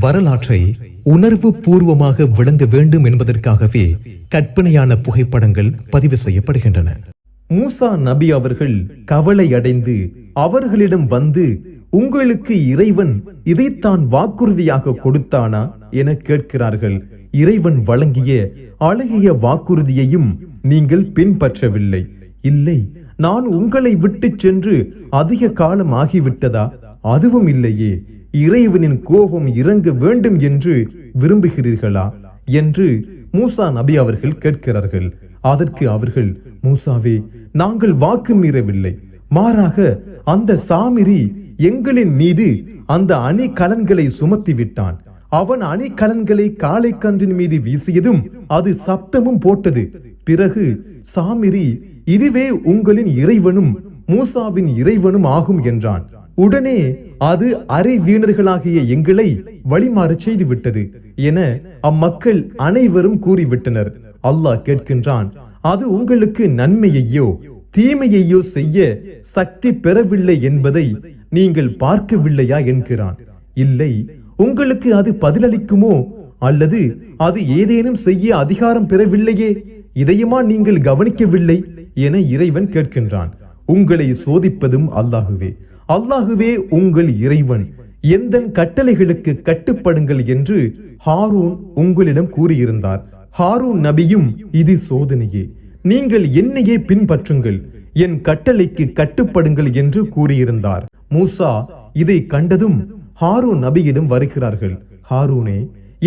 வரலாற்றை உணர்வு பூர்வமாக விளங்க வேண்டும் என்பதற்காகவே கற்பனையான புகைப்படங்கள் பதிவு செய்யப்படுகின்றன. மூசா நபி அவர்கள் கவலை அடைந்து அவர்களிடம் வந்து உங்களுக்கு இறைவன் இதைத்தான் வாக்குறுதியாக கொடுத்தானா? என கேட்கிறார்கள். இறைவன் வழங்கிய அழகிய வாக்குறுதியையும் நீங்கள் பின்பற்றவில்லை. இல்லை நான் உங்களை விட்டுச் சென்று அதிக காலம் ஆகிவிட்டதா? அதுவும் இல்லையே இறைவனின் கோபம் இறங்க வேண்டும் என்று விரும்புகிறீர்களா? என்று மூசா நபி அவர்கள் கேட்கிறார்கள். அதற்கு அவர்கள் மூசாவே நாங்கள் வாக்கு மீறவில்லை. மாறாக அந்த சாமிரி எங்களின் மீது அந்த அணிகலன்களை சுமத்தி விட்டான் அவன் அணிகலன்களை காளை கன்றின் மீது வீசியதும் அது சப்தமும் போட்டது. பிறகு சாமிரி இதுவே உங்களின் இறைவனும் மூசாவின் இறைவனும் ஆகும் என்றான். உடனே அது அரை வீணர்களாகிய எங்களை வழிமாறச் செய்துவிட்டது என அம்மக்கள் அனைவரும் கூறிவிட்டனர். அல்லாஹ் கேட்கின்றான் அது உங்களுக்கு நன்மையையோ தீமையையோ செய்ய சக்தி பெறவில்லை என்பதை நீங்கள் பார்க்கவில்லையா? என்கிறான். இல்லை உங்களுக்கு அது பதிலளிக்குமோ? அல்லது அது ஏதேனும் செய்ய அதிகாரம் பெறவில்லையே? இதையுமா நீங்கள் கவனிக்கவில்லை? என இறைவன் கேட்கின்றான். உங்களை சோதிப்பதும் அல்லாகுவே அல்லாஹுவே உங்கள் இறைவன் எந்த கட்டளைகளுக்கு கட்டுப்படுங்கள் என்று ஹாரூன் உங்களிடம் கூறியிருந்தார். ஹாரூன் நபியும் இது சோதனையே நீங்கள் என்னையே பின்பற்றுங்கள் என் கட்டளைக்கு கட்டுப்படுங்கள் என்று கூறியிருந்தார். மூசா இதை கண்டதும் ஹாரூன் நபியிடம் வருகிறார்கள் ஹாரூனே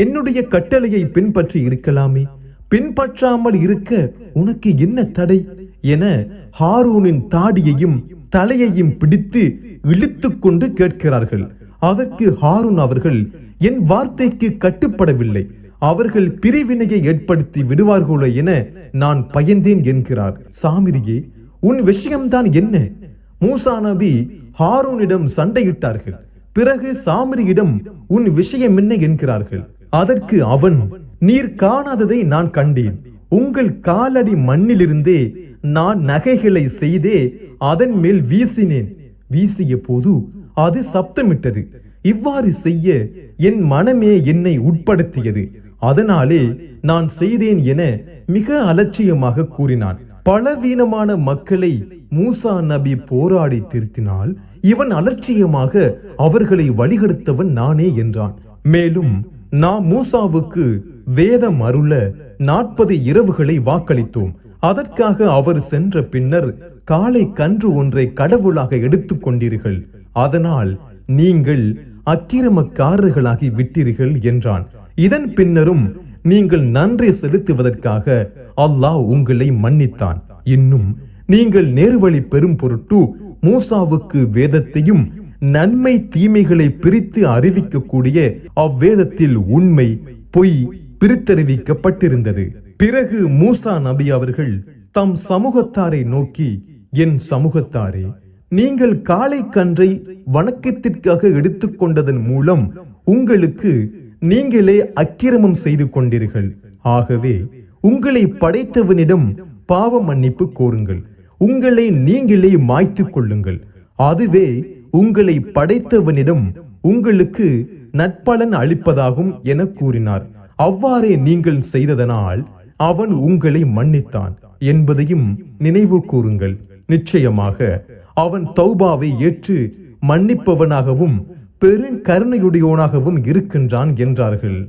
என்னுடைய கட்டளையை பின்பற்றி இருக்கலாமே பின்பற்றாமல் இருக்க உனக்கு என்ன தடை? என ஹாரூனின் தாடியையும் தலையையும் பிடித்து இழுத்து கொண்டு கேட்கிறார்கள். அதற்கு ஹாரூன் அவர்கள் என் வார்த்தைக்கு கட்டுப்படவில்லை. அவர்கள் பிரிவினையை ஏற்படுத்தி விடுவார்களோ என நான் பயந்தேன் என்கிறார். சாமிரியே உன் விஷயம்தான் என்ன? மூசா நபி ஹாரூனிடம் சண்டையிட்டார்கள். பிறகு சாமிரியிடம் உன் விஷயம் என்ன? என்கிறார்கள். அதற்கு அவன் நீர் காணாததை நான் கண்டேன். உங்கள் காலடி மண்ணிலிருந்தே நான் நகைகளை செய்தே அதன் மேல் வீசினேன். வீசிய போது அது சப்தமிட்டது. இவ்வாறு செய்ய என் மனமே என்னை உட்படுத்தியது. அதனாலே நான் செய்தேன் என மிக அலட்சியமாக கூறினான். பலவீனமான மக்களை மூசா நபி போராடி திருத்தினால் இவன் அலட்சியமாக அவர்களை வழிகெடுத்தவன் நானே என்றான். மேலும் நாம் மூசாவுக்கு வேதம் அருள நாற்பது இரவுகளை வாக்களித்தோம். அதற்காக அவர் சென்ற பின்னர் காலை கன்று ஒன்றை கடவுளாக எடுத்துக் கொண்டீர்கள். அதனால் நீங்கள் அக்கிரமக்காரர்களாகி விட்டீர்கள் என்றான். இதன் பின்னரும் நீங்கள் நன்றி செலுத்துவதற்காக அல்லாஹ் உங்களை மன்னித்தான். இன்னும் நீங்கள் நேர்வழி பெறும் பொருட்டு மூசாவுக்கு வேதத்தையும் நன்மை தீமைகளை பிரித்து அறிவிக்கக்கூடிய அவ்வேதத்தில் உண்மை பொய் பிரித்தறிவிக்கப்பட்டிருந்தது. பிறகு மூசா நபி அவர்கள் தம் சமூகத்தாரை நோக்கி என் சமூகத்தாரே நீங்கள் காளை கன்றை வணக்கத்திற்காக எடுத்துக்கொண்டதன் மூலம் உங்களுக்கு நீங்களே அக்கிரமம் செய்து கொண்டீர்கள். ஆகவே உங்களை படைத்தவனிடம் பாவ மன்னிப்பு கோருங்கள். உங்களை நீங்களே மாய்த்துக் கொள்ளுங்கள். அதுவே உங்களை படைத்தவனிடம் உங்களுக்கு நட்பலன் அளிப்பதாகும் என கூறினார். அவ்வாறே நீங்கள் செய்ததனால் அவன் உங்களை மன்னித்தான் என்பதையும் நினைவு கூறுங்கள். நிச்சயமாக அவன் தௌபாவை ஏற்று மன்னிப்பவனாகவும் பெருங்கருணையுடையோனாகவும் இருக்கின்றான் என்றார்கள்.